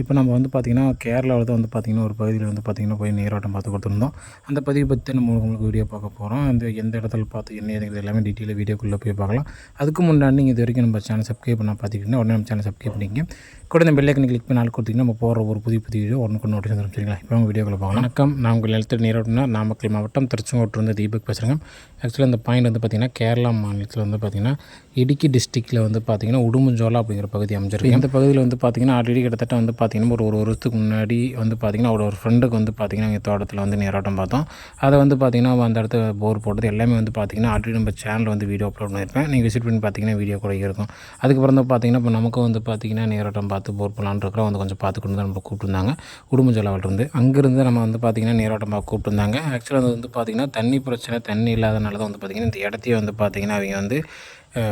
இப்போ நம்ம வந்து பார்த்திங்கன்னா கேரளாவில் தான் வந்து பார்த்திங்கன்னா ஒரு பகுதியில் வந்து பார்த்திங்கன்னா போய் நீரோட்டம் பார்த்து கொடுத்துருந்தோம். அந்த பதிவை பற்றி நம்ம உங்களுக்கு வீடியோ பார்க்க போகிறோம் அந்த எந்த இடத்துல பார்த்து என்ன ஏதுங்கிறது எல்லாமே டீட்டெயிலாக வீடியோக்குள்ளே போய் பார்க்கலாம். அதுக்கு முன்னாடி நீங்கள் இது வரைக்கும் நம்ம சேனல் சப்ஸ்கிரைப் பண்ண பார்த்துக்கிட்டிங்கன்னா உடனே நம்ம சேனல் சப்ஸ்கிரைப் பண்ணிக்கங்க. கூட இந்த பெல்லைக்கன் கிளிக் பண்ணி நாள் கொடுத்தீங்கன்னா நம்ம போகிற ஒரு புதிய புதிய வீடியோ ஒன்று நோட்டீஸ் வந்துடும் சரிங்களா? இப்போ அவங்க வீடியோக்குள்ள பார்க்கலாம் வணக்கம். நான் உங்கள் நிலத்தில் நீரோட்டம்னா நாமக்கல் மாவட்டம் திருச்செங்கோட்டிலிருந்து தீபக் பேசுகிறேங்க ஆக்சுவலாக இந்த பாயிண்ட் வந்து பார்த்திங்கன்னா கேரளா மாநிலத்தில் வந்து பார்த்திங்கன்னா இடுக்கி டிஸ்ட்ரிக்ட்டில் வந்து பார்த்திங்கன்னா உடும்புஞ்சோலா அப்படிங்கிற பகுதி அமைஞ்சிருக்கு. இந்த பகுதியில் வந்து பார்த்திங்கன்னா ஆல்ரெடி கிட்டத்தட்ட வந்து பார்த்திங்கன்னா ஒரு ஒரு வருஷத்துக்கு முன்னாடி வந்து பார்த்திங்கன்னா அவரோட ஒரு ஃப்ரெண்டுக்கு வந்து பார்த்திங்கன்னா எங்கள் தோட்டத்தில் வந்து நீரோட்டம் பார்த்தோம் அதை வந்து பார்த்திங்கன்னா அந்த இடத்துல போர் போட்டது எல்லாமே வந்து பார்த்திங்கன்னா ஆல்ரெடி நம்ம சேனலில் வந்து வீடியோ அப்லோட் பண்ணியிருப்பேன் நீங்கள் விசிட் பண்ணி பார்த்திங்கன்னா வீடியோ கூட இருக்கும் அதுக்கப்புறம் வந்து பார்த்திங்கன்னா இப்போ நமக்கும் வந்து பார்த்திங்கன்னா நீரோட்டம் பார்த்து போர் போகலான்னு இருக்கிறோம் வந்து கொஞ்சம் பார்த்து கொண்டு தான் நம்ம கூப்பிட்டுருந்தாங்க உடும்புஜலாவிலிருந்து அங்கேருந்து நம்ம வந்து பார்த்திங்கன்னா நீரோட்டம் பார்க்க கூப்பிட்டுருந்தாங்க ஆக்சுவலாக அது வந்து பார்த்திங்கன்னா தண்ணி பிரச்சனை தண்ணி இல்லாதனால தான் வந்து பார்த்திங்கன்னா இந்த இடத்தையே வந்து பார்த்திங்கன்னா அவங்க வந்து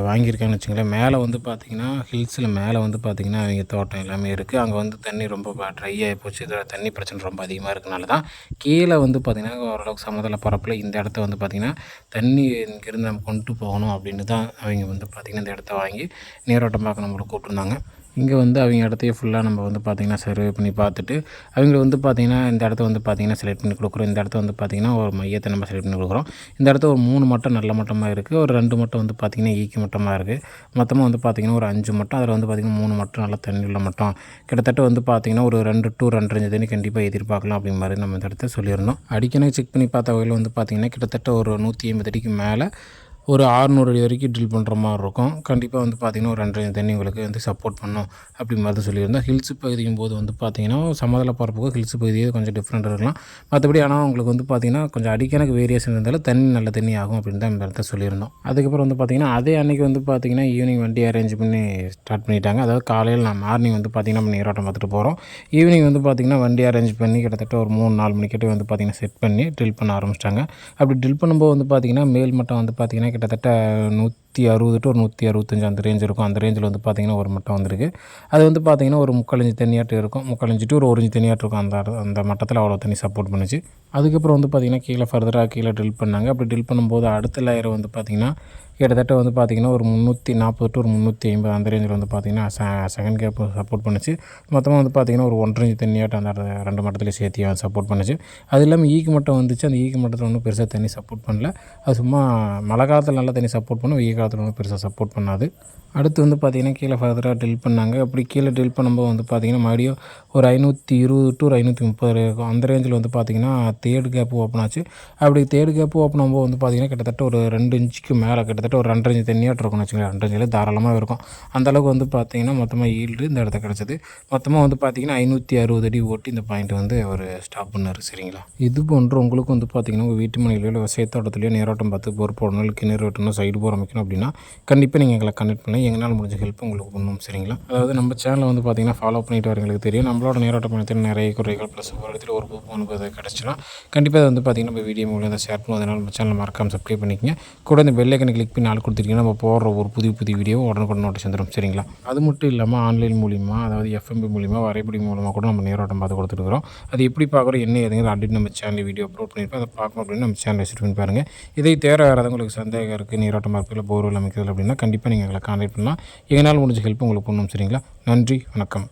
வாங்கியிருக்காங்கன்னு வச்சுங்களேன் மேலே வந்து பார்த்திங்கன்னா ஹில்ஸில் மேலே வந்து பார்த்திங்கன்னா அவங்க தோட்டம் எல்லாமே இருக்குது அங்கே வந்து தண்ணி ரொம்ப ட்ரை ஆகி போச்சு. இதில் தண்ணி பிரச்சனை ரொம்ப அதிகமாக இருக்கனால தான் கீழே வந்து பார்த்திங்கன்னா ஓரளவுக்கு சமதள பரப்பில் இந்த இடத்த வந்து பார்த்திங்கன்னா தண்ணி இங்கேருந்து நம்ம கொண்டு போகணும் அப்படின்னு தான் அவங்க வந்து பார்த்திங்கன்னா இந்த இடத்த வாங்கி நீரோட்டம் பார்க்க நம்மளை கூப்பிட்டுருந்தாங்க. இங்கே வந்து அவங்க இடத்தையே ஃபுல்லாக நம்ம வந்து பார்த்திங்கன்னா சர்வே பண்ணி பார்த்துட்டு அவங்க வந்து பார்த்திங்கன்னா இந்த இடத்த வந்து பார்த்திங்கன்னா செலக்ட் பண்ணி கொடுக்குறோம். இந்த இடத்த வந்து பார்த்திங்கன்னா ஒரு மையத்தை நம்ம செலக்ட் பண்ணி கொடுக்குறோம். இந்த இடத்த ஒரு மூணு மட்டம் நல்ல மட்டமாக இருக்குது ஒரு ரெண்டு மட்டம் வந்து பார்த்திங்கன்னா ஈக்கி மட்டமாக இருக்குது மொத்தமாக வந்து பார்த்திங்கன்னா ஒரு அஞ்சு மட்டம் அதில் வந்து பார்த்திங்கன்னா மூணு மட்டம் நல்ல தண்ணி உள்ள மட்டம். கிட்டத்தட்ட வந்து பார்த்திங்கன்னா ஒரு ரெண்டு டூ ரெண்டரை தண்ணி கண்டிப்பாக எதிர்பார்க்கலாம் அப்படிங்கிற மாதிரி நம்ம இந்த இடத்த சொல்லியிருந்தோம். அடிக்கணும் செக் பண்ணி பார்த்த வகையில் வந்து பார்த்திங்கன்னா கிட்டத்தட்ட ஒரு நூற்றி ஐம்பது அடிக்கு மேலே ஒரு ஆறுநூறு அடி வரைக்கும் ட்ரில் பண்ணுற மாதிரி இருக்கும் கண்டிப்பாக வந்து பார்த்திங்கன்னா ஒரு ரெண்டு தண்ணி உங்களுக்கு வந்து சப்போர்ட் பண்ணும் அப்படி மாதிரி தான் சொல்லியிருந்தோம் ஹில்ஸ் பகுதியும் போது வந்து பார்த்திங்கன்னா சமதள பரப்புக்கும் ஹில்ஸ் பகுதியே கொஞ்சம் டிஃப்ரெண்ட் இருக்கலாம் மற்றபடி ஆனால் உங்களுக்கு வந்து பார்த்திங்கன்னா கொஞ்சம் அடிக்கணக்கு வேரியேஷன் இருந்தாலும் தண்ணி நல்ல தண்ணி ஆகும் அப்படின்னு தான் இந்த இடத்த சொல்லியிருந்தோம் அதுக்கப்புறம் வந்து பார்த்திங்கன்னா அதே அன்றைக்கி வந்து பார்த்திங்கன்னா ஈவினிங் வண்டி அரேஞ்ச் பண்ணி ஸ்டார்ட் பண்ணிட்டாங்க அதாவது காலையில் நான் மார்னிங் வந்து பார்த்திங்கன்னா நம்ம நீரோட்டம் பார்த்துட்டு போகிறோம் ஈவினிங் வந்து பார்த்திங்கன்னா வண்டி அரேஞ்ச் பண்ணி கிட்டத்தட்ட ஒரு மூணு நாலு மணிக்கிட்டே வந்து பார்த்திங்கன்னா செட் பண்ணி ட்ரில் பண்ண ஆரம்பிச்சிட்டாங்க அப்படி ட்ரில் பண்ணும்போது வந்து பார்த்திங்கன்னா மேல் மட்டம் வந்து பார்த்திங்கன்னா கிட்டத்தட்ட நூத் நூற்றி அறுபது டு ஒரு நூற்றி அறுபத்தஞ்சு அந்த ரேஞ்ச் இருக்கும். அந்த ரேஞ்சில் வந்து பார்த்திங்கன்னா ஒரு மட்டம் வந்திருக்கு. அது வந்து பார்த்திங்கன்னா ஒரு முக்கால் இன்ச்சு இருக்கும். முக்கால் டு ஒரு ஒரு இன்ச்சு இருக்கும். அந்த அந்த மட்டத்தில் அவ்வளோ தண்ணி சப்போர்ட் பண்ணுச்சு. அதுக்கப்புறம் வந்து பார்த்திங்கன்னா கீழே ஃபர்தராக கீழே ட்ரில் பண்ணாங்க. அப்படி ட்ரில் பண்ணும்போது அடுத்த லேயர் வந்து பார்த்திங்கன்னா கிட்டத்தட்ட வந்து பார்த்திங்கன்னா ஒரு முந்நூற்றி நாற்பது டு ஒரு முந்நூற்றி ஐம்பது அந்த ரேஞ்சில் வந்து பார்த்திங்கன்னா செகண்ட் கேப் சப்போர்ட் பண்ணுச்சு. மொத்தமாக வந்து பார்த்திங்கன்னா ஒரு ஒன்றரை இன்ச்சு தண்ணியாட்டம் அந்த ரெண்டு மட்டத்துலேயும் சேர்த்து சப்போர்ட் பண்ணுச்சு. அது இல்லாமல் ஈக்கு மட்டம் வந்துச்சு. அந்த ஈக்கு மட்டத்தில் ஒன்றும் பெருசாக தண்ணி சப்போர்ட் பண்ணல. அது சும்மா மழை காலத்தில் நல்லா தண்ணி சப்போர்ட் பண்ணும். ஈ காலத்தில் பெருசாக சப்போர்ட் பண்ணாது. அடுத்து வந்து பார்த்திங்கன்னா கீழே ஃபர்தராக ட்ரில் பண்ணாங்க. அப்படி கீழே ட்ரில் பண்ணும்போது வந்து பார்த்திங்கன்னா மறுபடியும் ஒரு ஐநூற்றி இருபது டு ஒரு ஐநூற்றி முப்பது இருக்கும். அந்த ரேஞ்சில் வந்து பார்த்திங்கன்னா தேர்டு கேப் ஓப்பன் ஆச்சு. அப்படி தேர்டு கேப் ஓப்பன் ஆகும்போது வந்து பார்த்திங்கன்னா கிட்டத்தட்ட ஒரு ரெண்டு இன்ச்சுக்கு மேலே கிட்டத்தட்ட ஒரு ரெண்டரை இன்ச்சு தண்ணியாக இருக்கும்னு வச்சுக்கோங்க ரெண்டரை இன்ச்சில் தாராளமாக இருக்கும். அந்தளவுக்கு வந்து பார்த்திங்கன்னா மொத்தமாக ஈல்டு இந்த இடத்த கிடச்சிது. மொத்தமாக வந்து பார்த்திங்கன்னா ஐநூற்றி அறுபது அடி ஓட்டி இந்த பாயிண்ட் வந்து அவர் ஸ்டாப் பண்ணார். சரிங்களா? இது போன்று உங்களுக்கு வந்து பார்த்திங்கன்னா உங்கள் வீட்டு மனையிலோ இல்லை விவசாயத்தோட்டத்துலையோ நேரோட்டம் பார்த்து போர் போடணும் கிணறு வெட்டணும் சைடு போர் அமைக்கணும் அப்படின்னா கண்டிப்பாக நீங்கள் எங்களை கனெக்ட் பண்ணி எங்களால் முடிஞ்ச ஹெல்ப் உங்களுக்கு பண்ணணும் சரிங்களா? அதாவது நம்ம சேனலை வந்து பார்த்திங்கன்னா ஃபாலோ பண்ணிட்டு வரவங்களுக்கு தெரியும். நம்மளோட நேரோட்ட பயணத்தில் நிறைய குறைகள் ப்ளஸ் ஒரு இடத்துல ஒரு புது அனுபவம் கிடச்சுன்னா கண்டிப்பாக அதை வந்து பார்த்திங்கன்னா நம்ம வீடியோ மூலியம் ஷேர் பண்ணுவோம். அதனால் நம்ம சேனல் மறக்காமல் சப்ஸ்கிரைப் பண்ணிக்கங்க. கூட இந்த பெல்லைக்கனை கிளிக் பண்ணி ஆள் கொடுத்துருக்கீங்கன்னா நம்ம போடுற ஒரு புதிய புதிய வீடியோ உடனுக்குடன் நோட்டீஸ் வந்துடும் சரிங்களா? அது மட்டும் இல்லாமல் ஆன்லைன் மூலிமா அதாவது எஃப்எம்பி மூலிமா வரைபடி மூலமாக கூட நம்ம நேரோட்டம் பார்த்து கொடுத்துருக்குறோம் அது எப்படி பார்க்குறோம் என்ன ஏதுங்கிற ஆல்ரெடி நம்ம சேனல் வீடியோ அப்லோட் பண்ணியிருப்போம். அதை பார்க்கணும் அப்படின்னு நம்ம சேனல் விசிட் பண்ணி பாருங்கள் இதை தேர வேறு உங்களுக்கு சந்தேகம் இருக்குது நீரோட்டமாக இருக்குது இல்லை போர்வெல் அமைக்கிறது அப்படின்னா கண்டிப்பாக நீங்கள் எங்களை கான்டாக்ட் பண்ணலாம். எங்களால் முடிஞ்ச ஹெல்ப் உங்களுக்கு பண்ணணும் சரிங்களா? நன்றி வணக்கம்.